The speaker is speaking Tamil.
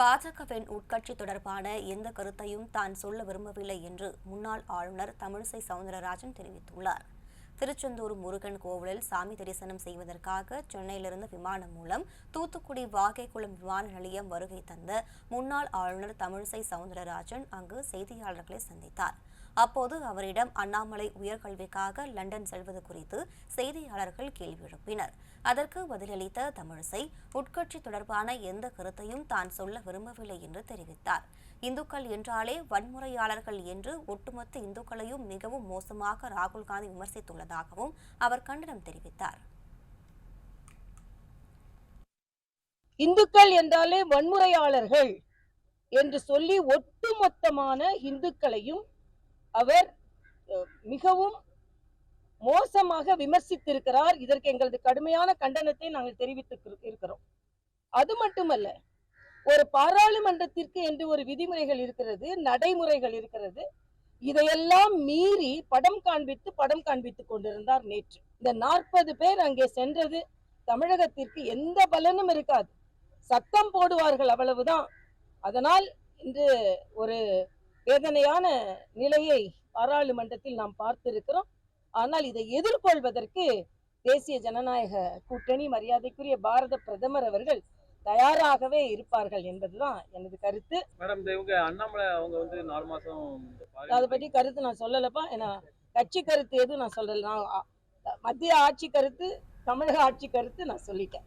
பாஜகவின் உட்கட்சி தொடர்பான எந்த கருத்தையும் தான் சொல்ல விரும்பவில்லை என்று முன்னாள் ஆளுநர் தமிழிசை சவுந்தரராஜன் தெரிவித்துள்ளார். திருச்செந்தூர் முருகன் கோவிலில் சாமி தரிசனம் செய்வதற்காக சென்னையிலிருந்து விமானம் மூலம் தூத்துக்குடி வாகைக்குளம் விமான நிலையம் வருகை தந்த முன்னாள் ஆளுநர் தமிழிசை சவுந்தரராஜன் அங்கு செய்தியாளர்களை சந்தித்தார். அப்போது அவரிடம் அண்ணாமலை உயர்கல்விக்காக லண்டன் செல்வது குறித்து செய்தியாளர்கள் கேள்வி எழுப்பினர். அதற்கு பதிலளித்த தமிழிசை உட்கட்சி தொடர்பான எந்த கருத்தையும் தான் சொல்ல விரும்பவில்லை என்று தெரிவித்தார். இந்துக்கள் என்றாலே வன்முறையாளர்கள் என்று ஒட்டுமொத்த இந்துக்களையும் மிகவும் மோசமாக ராகுல் காந்தி விமர்சித்துள்ளதாகவும் அவர் கண்டனம் தெரிவித்தார். இந்துக்கள் என்றாலே வன்முறையாளர்கள் என்று சொல்லி ஒட்டுமொத்தமான இந்துக்களையும் அவர் மிகவும் மோசமாக விமர்சித்திருக்கிறார். இதற்கு எங்களது கடுமையான கண்டனத்தை நாங்கள் தெரிவித்து இருக்கிறோம். அது மட்டுமல்ல ஒரு பாராளுமன்றத்திற்கு என்று ஒரு விதிமுறைகள் இருக்கிறது நடைமுறைகள் இருக்கிறது. இதையெல்லாம் மீறி படம் காண்பித்து படம் காண்பித்துக் கொண்டிருந்தார் நேற்று. இந்த நாற்பது பேர் அங்கே சென்றது தமிழகத்திற்கு எந்த பலனும் இருக்காது. சத்தம் போடுவார்கள் அவ்வளவுதான். அதனால் இன்று ஒரு வேதனையான நிலையை பாராளுமன்றத்தில் நாம் பார்த்திருக்கிறோம். ஆனால் இதை எதிர்கொள்வதற்கு தேசிய ஜனநாயக கூட்டணி மரியாதைக்குரிய பாரத பிரதமர் அவர்கள் தயாராகவே இருப்பார்கள் என்பதுதான் எனது கருத்து. மேடம் இந்த இவங்க அண்ணாமலை அவங்க வந்து நாலு மாசம் இந்த அதை பற்றி கருத்து நான் சொல்லலப்பா. ஏன்னா கட்சி கருத்து எதுவும் நான் சொல்லல. நான் மத்திய ஆட்சி கருத்து தமிழக ஆட்சி கருத்து நான் சொல்லிட்டேன்.